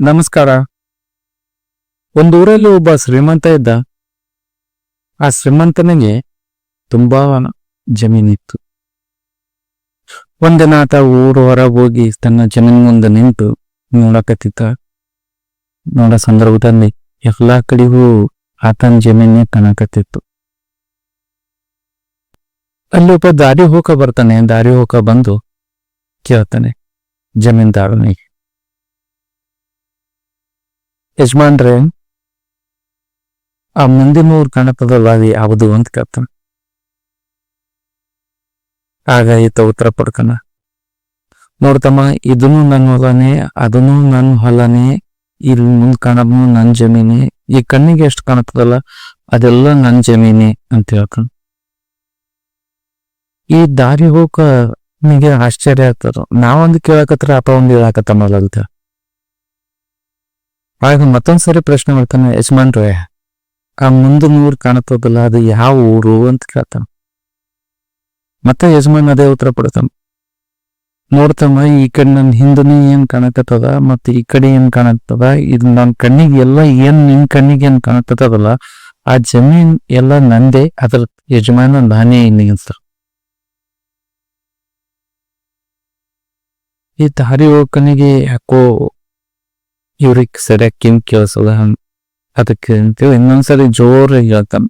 ನಮಸ್ಕಾರ. ಒಂದು ಊರಲ್ಲಿ ಒಬ್ಬ ಶ್ರೀಮಂತ ಇದ್ದ. ಆ ಶ್ರೀಮಂತನಿಗೆ ತುಂಬಾ ಜಮೀನಿತ್ತು. ಒಂದಿನ ಆತ ಊರು ಹೊರಗೆ ಹೋಗಿ ತನ್ನ ಜಮೀನ್ ಮುಂದೆ ನಿಂತು ನೋಡಕತ್ತಿದ್ದ. ನೋಡ ಸಂದರ್ಭದಲ್ಲಿ ಎಲ್ಲಾ ಕಡೆಗೂ ಆತನ ಜಮೀನೇ ಕಾಣಕತ್ತಿತ್ತು. ಅಲ್ಲಿ ಒಬ್ಬ ದಾರಿ ಹೋಗ ಬರ್ತಾನೆ, ದಾರಿ ಹೋಗ ಬಂದು ಕೇಳ್ತಾನೆ, ಜಮೀನ್ದಾರನಿಗೆ. ಯಜಮಾನ್ರೆ, ಆ ಕಾಣತ್ತದಲ್ಲ ಅದು ಯಾವುದು ಅಂತ ಕೇಳ್ತಾನೆ. ಆಗ ಈತ ಉತ್ತರ ಪಡ್ಕನ ನೋಡ್ತಮ್ಮ ಇದನ್ನು ನನ್ನ ಹೊಲನೇ, ಅದನ್ನು ನನ್ನ ಹೊಲನೇ, ಇಲ್ಲಿ ಮುಂದ್ ಕಾಣೋದು ನನ್ನ ಜಮೀನೇ, ಈ ಕಣ್ಣಿಗೆ ಎಷ್ಟು ಕಾಣತದಲ್ಲ ಅದೆಲ್ಲ ನನ್ನ ಜಮೀನೇ ಅಂತ ಹೇಳ್ತಾನ. ಈ ದಾರಿ ಹೋಗ ನಿಮಗೆ ಆಶ್ಚರ್ಯ ಆಗ್ತದ. ನಾವೊಂದು ಕೇಳಕತ್ರ ಅಪ್ಪ ಒಂದು ಹೇಳಕತ್ತಮ್ಮಲ್ಲ ಅಂತ. ಆಗ ಮತ್ತೊಂದ್ಸರಿ ಪ್ರಶ್ನೆ ಮಾಡ್ತಾನೆ, ಯಜಮಾನ್ರೆ, ಆ ಮುಂದೆ ಊರು ಕಾಣತದಲ್ಲ ಅದು ಯಾವ ಊರು ಅಂತ ಕೇಳ್ತಾನ. ಮತ್ತೆ ಯಜಮಾನ್ ಅದೇ ಉತ್ತರ ಕೊಡ್ತಾನ ನೋಡ್ತಮ್ಮ ಈ ಕಡೆ ನನ್ನ ಹಿಂದನೇ ಏನ್ ಕಾಣಕತ್ತದ ಮತ್ತೆ ಈ ಕಡೆ ಏನ್ ಕಾಣತ್ತದ? ಇದು ನನ್ನ ಕಣ್ಣಿಗೆ ಎಲ್ಲ ಏನ್ ನಿನ್ ಕಣ್ಣಿಗೆ ಏನ್ ಕಾಣಕತ್ತದಲ್ಲ ಆ ಜಮೀನ್ ಎಲ್ಲ ನಂದೇ, ಅದ್ರ ಯಜಮಾನ ನಾನೇ ಇಲ್ಲಿ ಅಂತ ಈ ದಾರಿ ಹೋಗನಿಗೆ ಯಾಕೋ ಇವ್ರಿಗೆ ಸರಿಯಾಗಿ ಕಿಂಗ್ ಕೇಳಿಸಲ್ಲ ಅದಕ್ಕೆ ಅಂತೇಳಿ ಇನ್ನೊಂದ್ಸರಿ ಜೋರಾಗಿ ಹೇಳ್ತಾನೆ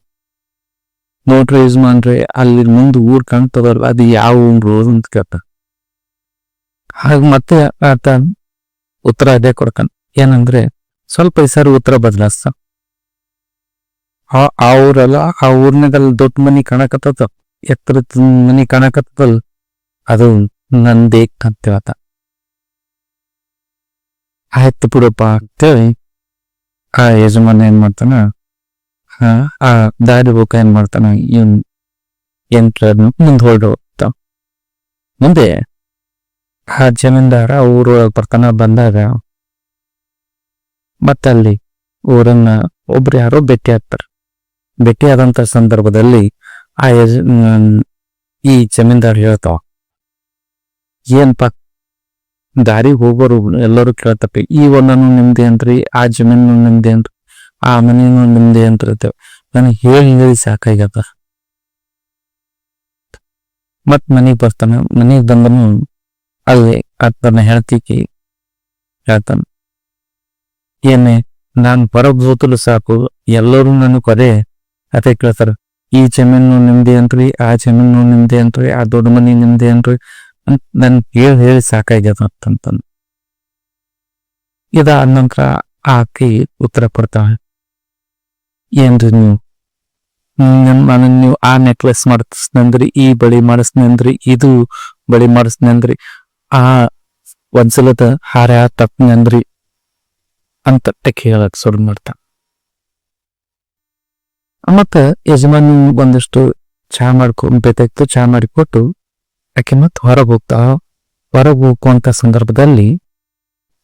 ನೋಡ್ರಿ ಯಜಮಾನ್ರೆ ಅಲ್ಲಿ ಮುಂದೆ ಊರ್ ಕಾಣ್ತದಲ್ಲ ಅದು ಯಾವ ಊರು ಅಂತ ಕೇಳ್ತಾನ ಹಾಗ ಮತ್ತೆ ಆತ ಉತ್ತರ ಅದೇ ಕೊಡ್ತಾನ ಏನಂದ್ರೆ ಸ್ವಲ್ಪ ಈ ಸಾರಿ ಉತ್ತರ ಬದಲಾಸ್ತ ಆ ಊರಲ್ಲ ಆ ಊರ್ನಾಗಲ್ಲಿ ದೊಡ್ಡ ಮನಿ ಕಾಣಕತ್ತದ ಎತ್ತರದ ಮನಿ ಕಾಣಕತ್ತದಲ್ಲ ಅದು ನಂದೇಕ್ ಅಂತ ಹೇಳ್ತ ಆಯ್ತು ಬಿಡಪ್ಪ ಅಂತೇಳಿ ಆ ಯಜಮಾನ ಏನ್ ಮಾಡ್ತಾನ? ಆ ದಾರಿ ಬೋಕ ಏನ್ ಮಾಡ್ತಾನ? ಇವನ್ ಎಂಟ್ರನ್ನು ಮುಂದೆ ಹೊರಡು ಹೋಗ್ತಾವ ಮುಂದೆ ಆ ಜಮೀನ್ದಾರ ಊರೊಳಗೆ ಬರ್ತಾನ, ಬಂದಾಗ ಮತ್ತಲ್ಲಿ ಊರನ್ನ ಒಬ್ರು ಯಾರೋ ಭೇಟಿ ಆಗ್ತಾರೆ. ಭೇಟಿ ಆದಂತ ಸಂದರ್ಭದಲ್ಲಿ ಆ ಯಜ ಈ ಜಮೀನ್ದಾರ್ ಹೇಳ್ತಾವ, ಏನ್ಪ ದಾರಿ ಹೋಗೋರು ಎಲ್ಲರೂ ಕೇಳ್ತಪ್ಪ, ಈ ಹೊಲನು ನಿಮ್ದೆ ಅಂತ್ರಿ, ಆ ಜಮೀನು ನಿಮ್ದೆ ಅಂತ ಆ ಮನೇನು ನಿಮ್ದೆ ಅಂತ ಇರ್ತೇವೆ ನನಗೆ ಹೇಳಿ ಹೇಳಿ ಸಾಕಾಗ್ಯದ. ಮತ್ ಮನೆಗ್ ಬರ್ತಾನ, ಮನೆಗ್ ಬಂದನು ಅಲ್ಲಿ ಆತನ ಹೇಳ್ತಿಕಿ ಹೇಳ್ತಾನ, ಏನೇ, ನಾನು ಹೊರಗ್ ಸಾಕು, ಎಲ್ಲರೂ ನನಗೆ ಕೊದೆ ಅದೇ ಕೇಳ್ತಾರ. ಈ ಜಮೀನು ನಿಮ್ದೆ ಅಂತ್ರಿ, ಆ ಜಮೀನು ನಿಮ್ದೆ ಅಂತ್ರಿ, ಆ ದೊಡ್ಡ ಮನಿ ನಿಮ್ದೆ ಅಂತ್ರಿ ಅಂತ ನನ್ ಹೇಳಿ ಹೇಳಿ ಸಾಕಾಗ್ಯದ ಅಂತಂತಂದು. ಇದಾದ ನಂತರ ಉತ್ತರ ಕೊಡ್ತಾಳೆ. ಏನ್ರಿ ನೀವು? ನನ್ನ ನೀವು ಆ ನೆಕ್ಲೆಸ್ ಮಾಡಿಸ್ನಂದ್ರಿ, ಈ ಬಳಿ ಮಾಡಿಸ್ನಂದ್ರಿ, ಇದು ಬಳಿ ಮಾಡಿಸ್ನಂದ್ರಿ, ಆ ಒಂದ್ಸಲದ ಹಾರ ತಪ್ಪನಂದ್ರಿ ಅಂತ ಕೇಳಕ್ ಶುರು ಮಾಡ್ತಾ. ಮತ್ತ ಯಜಮಾನ್ ಒಂದಿಷ್ಟು ಚಹಾ ಮಾಡ್ಕೊಂಡ್ಬೇಕಾಯ್ತು ಚಹಾ ಮಾಡಿಕೊಟ್ಟು ಆಕೆ ಮತ್ತೆ ಹೊರಗೆ ಹೋಗ್ತಾ ಸಂದರ್ಭದಲ್ಲಿ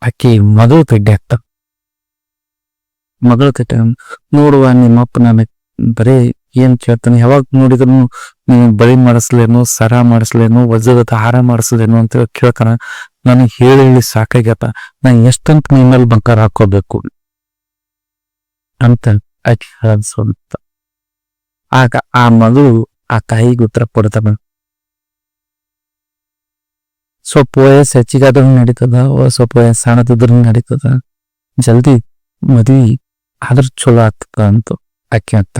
ಆಕೆ ಮಗಳು ತೆಡ್ಡೆ ಆಗ್ತಾ ಮಗಳು ತೆಡ್ಡೆ ನೋಡುವ ನಿಮ್ಮಪ್ಪ ನನಗೆ ಬರೀ ಏನ್ ಕೇಳ್ತಾನೆ, ಯಾವಾಗ ನೋಡಿದ್ರು ನೀವು ಬಳಿ ಮಾಡಿಸ್ಲೇನು, ಸರ ಮಾಡಿಸ್ಲೇನು, ವಜ್ರದ ಹಾರ ಮಾಡಿಸ್ಲೇನು ಅಂತ ಕೇಳ್ತಾನ. ನನಗೆ ಹೇಳಿ ಹೇಳಿ ಸಾಕಾಗ್ಯತ ನಾ ಎಷ್ಟಂತ ನಿಮ್ಮ ಮೇಲೆ ಬಂಕಾರ ಹಾಕೋಬೇಕು? ಅಂತ ಆಕೆ ಅನ್ಸೋಂತ ಆಗ ಆ ಮಗಳು ಆ ತಾಯಿಗೆ ಉತ್ತರ ಕೊಡ್ತಾನ. ಸ್ವಲ್ಪ ವಯಸ್ಸು ಹೆಚ್ಚಿಗಾದ್ರೂ ನಡೀತದ ಸ್ವಲ್ಪ ವಯಸ್ಸು ಸಣ್ಣದಿದ್ರು ನಡೀತದ, ಜಲ್ದಿ ಮದ್ವಿ ಆದ್ರ ಚಲೋ ಆಗ್ತದ ಅಂತ ಆಕೆ ಅಂತ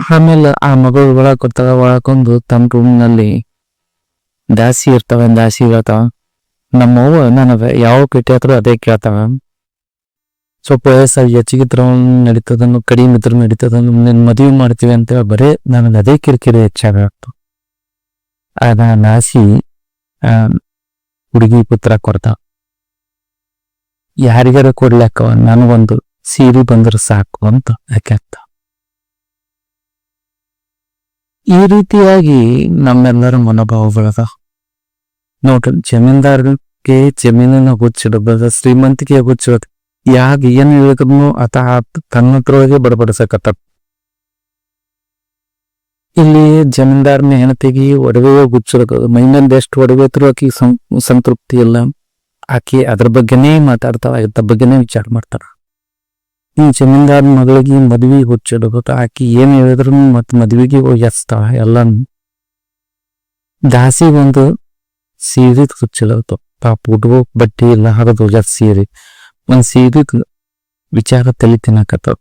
ಆಮೇಲೆ ಆ ಮಗಳು ಒಳಗ್ ಗೊತ್ತಾಗ ಒಳಗೊಂದು ತಮ್ಮ ರೂಮ್ನಲ್ಲಿ ದಾಸಿ ಇರ್ತಾವ ದಾಸಿ ಹೇಳ್ತಾವ ನಮ್ಮವ್ವ ನನಗ ಯಾವ ಪೇಟೆ ಹತ್ರ ಅದೇ ಕೇಳ್ತಾವ ಸ್ವಲ್ಪ ವಯಸ್ಸಾಗಿ ಹೆಚ್ಚಿಗಿದ್ರ ನಡೀತದನ್ನು, ಕಡಿಮೆ ಇದ್ರೂ ನಡೀತದನ್ನು, ನಿನ್ ಮದ್ವಿ ಮಾಡ್ತೀವಿ ಅಂತ ಬರೇ ನನಗೆ ಅದೇ ಕಿರಿಕಿರಿ ಹೆಚ್ಚಾಗ್ತಾವ ಆ, ಹುಡುಗಿ ಪುತ್ರ ಕೊಡ್ತಾವ ಯಾರಿಗಾರ ಕೊಡ್ಲಕ್ಕ ನನಗೊಂದು ಸೀರೆ ಬಂದ್ರೆ ಸಾಕು ಅಂತ ಆಗ್ತಾವ ಈ ರೀತಿಯಾಗಿ ನಮ್ಮೆಲ್ಲರ ಮನೋಭಾವ ಬೆಳೆದ ನೋಡ್ರಿ, ಜಮೀನ್ದಾರ್ಗೆ ಜಮೀನನ್ನ ಹುಚ್ಚಿಡಬದ ಶ್ರೀಮಂತಿಕೆಯ ಹುಚ್ಚಿಡೋದು ಯಾಗ ಏನ್ ಹೇಳಿದ್ರು ಆತ ತನ್ನ ಹತ್ರೊಳಗೆ ಬಡಬಡಿಸಕತ್ತ ಇಲ್ಲಿ ಜಮೀನ್ದಾರನ ಹೆಣತೆಗಿ ಒಡವೆ ಗುಚ್ಚುರಕ ಮೈನಂದ ಎಷ್ಟು ಒಡವೆ ಇದ್ರು ಆಕಿ ಸಂತೃಪ್ತಿ ಇಲ್ಲ. ಆಕಿ ಅದ್ರ ಬಗ್ಗೆನೇ ಮಾತಾಡ್ತಾವ ಇದ್ರ ಬಗ್ಗೆನೇ ವಿಚಾರ ಮಾಡ್ತಾರ ಈ ಜಮೀನ್ದಾರ ಮಗಳಿಗೆ ಮದ್ವಿ ಹುಚ್ಚಿಡಬೇಕು ಆಕಿ ಏನ್ ಹೇಳಿದ್ರು ಮತ್ ಮದ್ವಿಗೆ ಎಲ್ಲ ಎಲ್ಲಾನು. ದಾಸಿ ಒಂದು ಸೀರೆ ಹುಚ್ಚಿಡತ್ತು ಪಾಪ ಹುಡುಗ ಬಟ್ಟೆ ಇಲ್ಲ, ಹರಿದು ಸೀರೆ. ಒಂದ್ ಸೀರೆ ವಿಚಾರ ತಲೆ ತಿನ್ನಕತ್ತಾವ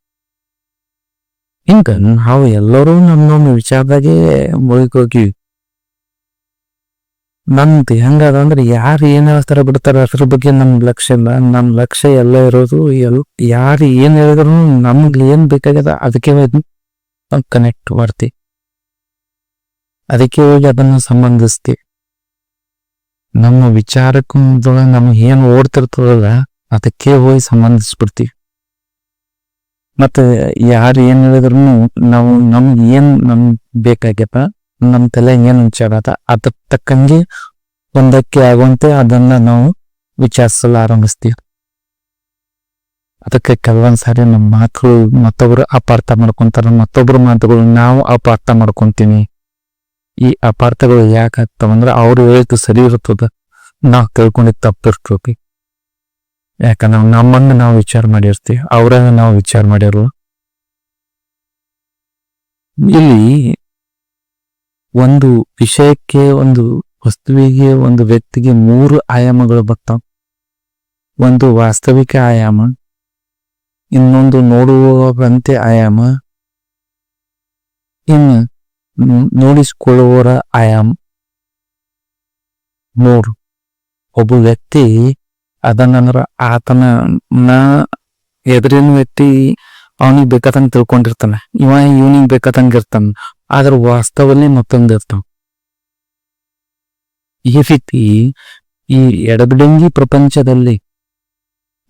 ಹಿಂಗ ನಾವು ಎಲ್ಲರೂ ನಮ್ಮ ನಮ್ಮ ವಿಚಾರದಾಗೆ ಮುಳುಗೋಗಿವಿ ನಮ್ದು ಹೆಂಗದ ಅಂದ್ರೆ ಯಾರು ಏನ್ ಹೇಳ್ತಾರ ಬಿಡ್ತಾರ ಅದ್ರ ಬಗ್ಗೆ ನಮ್ ಲಕ್ಷ್ಯ ಇಲ್ಲ ನಮ್ ಲಕ್ಷ್ಯ ಎಲ್ಲ ಇರೋದು ಎಲ್ ಯಾರು ಏನ್ ಹೇಳಿದ್ರು ನಮ್ಗೆ ಏನ್ ಬೇಕಾಗ್ಯದ ಅದಕ್ಕೆ ಕನೆಕ್ಟ್ ಮಾಡ್ತಿ ಅದಕ್ಕೆ ಹೋಗಿ ಅದನ್ನ ಸಂಬಂಧಿಸ್ತಿ ನಮ್ಮ ವಿಚಾರಕ್ಕೂ ನಮ್ಗೆ ಏನ್ ಓಡ್ತಿರ್ತದಲ್ಲ ಅದಕ್ಕೆ ಹೋಗಿ ಸಂಬಂಧಿಸ್ಬಿಡ್ತೀವಿ ಮತ್ತೆ ಯಾರು ಏನ್ ಹೇಳಿದ್ರು ನಾವು ನಮ್ಗೆ ಏನ್ ನಮ್ ಬೇಕಾಗ್ಯದ, ನಮ್ ತಲೆ ಏನ್ ವಿಚಾರ ಅದ ಅದಕ್ ತಕ್ಕಂಗೆ ಒಂದಕ್ಕೆ ಆಗುವಂತೆ ಅದನ್ನ ನಾವು ವಿಚಾರಿಸಲು ಆರಂಭಿಸ್ತೀವಿ. ಅದಕ್ಕೆ ಕೆಲವೊಂದ್ ಸಾರಿ ನಮ್ಮ ಮಾತುಗಳು ಮತ್ತೊಬ್ರು ಅಪಾರ್ಥ ಮಾಡ್ಕೊಂತಾರ, ಮತ್ತೊಬ್ರ ಮಾತುಗಳು ನಾವು ಅಪಾರ್ಥ ಮಾಡ್ಕೊಂತೀನಿ ಈ ಅಪಾರ್ಥಗಳು ಯಾಕೆ ಆಗ್ತಾವಂದ್ರೆ ಅವ್ರು ಹೇಳಿದ್ದು ಸರಿ ಇರ್ತದ, ನಾವು ತಿಳ್ಕೊಂಡಿದ್ ತಪ್ಪಿರ್ತೈತಿ ಯಾಕಂದ್ರೆ ನಮ್ಮನ್ನು ನಾವು ವಿಚಾರ ಮಾಡಿರ್ತೀವಿ, ಅವರನ್ನು ನಾವು ವಿಚಾರ ಮಾಡಿರಲ್ಲ. ಇಲ್ಲಿ ಒಂದು ವಿಷಯಕ್ಕೆ, ಒಂದು ವಸ್ತುವಿಗೆ, ಒಂದು ವ್ಯಕ್ತಿಗೆ ಮೂರು ಆಯಾಮಗಳು ಬರ್ತಾವೆ. ಒಂದು ವಾಸ್ತವಿಕ ಆಯಾಮ, ಇನ್ನೊಂದು ನೋಡುವಂತೆ ಆಯಾಮ, ಇನ್ನು ನೋಡಿಸಿಕೊಳ್ಳುವರ ಆಯಾಮ. ಮೂರು, ಒಬ್ಬ ವ್ಯಕ್ತಿ ಅದನ್ನಂದ್ರ ಆತನ ನ ಎದುರಿನ ವ್ಯಕ್ತಿ ಅವನಿಗೆ ಬೇಕಾದಂಗ ತಿಳ್ಕೊಂಡಿರ್ತಾನೆ. ಇವ ಇವನಿಗೆ ಬೇಕಾದಂಗ ಇರ್ತಾನ. ಆದ್ರ ವಾಸ್ತವನೇ ಮತ್ತೊಂದು ಇರ್ತಾವ. ಈ ರೀತಿ ಈ ಎಡಬಿಡಂಗಿ ಪ್ರಪಂಚದಲ್ಲಿ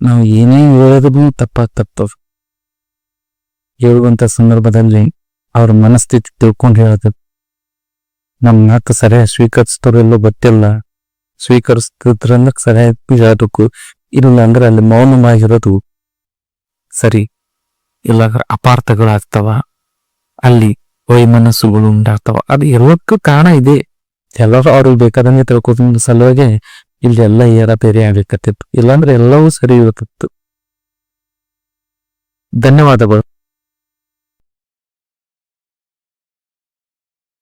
ನಾವು ಏನೇ ಹೇಳಿದ್ರು ತಪ್ಪಾಗ್ತದ ಹೇಳುವಂತ ಸಂದರ್ಭದಲ್ಲಿ ಅವ್ರ ಮನಸ್ಥಿತಿ ತಿಳ್ಕೊಂಡು ಹೇಳೋದು. ನಮ್ಮ ಮಾತು ಸರಿಯಾಗಿ ಸ್ವೀಕರಿಸ್ತಾರಲ್ಲೋ ಗೊತ್ತಿಲ್ಲ. ಸ್ವೀಕರಿಸ್ತಿದ್ರಲ್ಲ ಸರಿಯಾಗಿ ಇಲ್ಲ ಅಂದ್ರೆ ಅಲ್ಲಿ ಮೌನವಾಗಿರೋದು ಸರಿ. ಇಲ್ಲ ಅಪಾರ್ಥಗಳಾಗ್ತಾವ, ಅಲ್ಲಿ ವೈಮನಸ್ಸುಗಳು ಉಂಟಾಗ್ತಾವ, ಅದು ಎಲ್ಲಕ್ಕೂ ಕಾರಣ ಇದೆ. ಎಲ್ಲರೂ ಅವ್ರಿಗೆ ಬೇಕಾದಂಗೆ ತಿಳ್ಕೊತ ಸಲುವಾಗಿ ಇಲ್ಲಿ ಎಲ್ಲ ಏರಬೇರೆ ಆಗ್ಬೇಕತ್ತಿತ್ತು ಇಲ್ಲಾಂದ್ರೆ ಎಲ್ಲವೂ ಸರಿ ಇರುತ್ತಿತ್ತು. ಧನ್ಯವಾದಗಳು.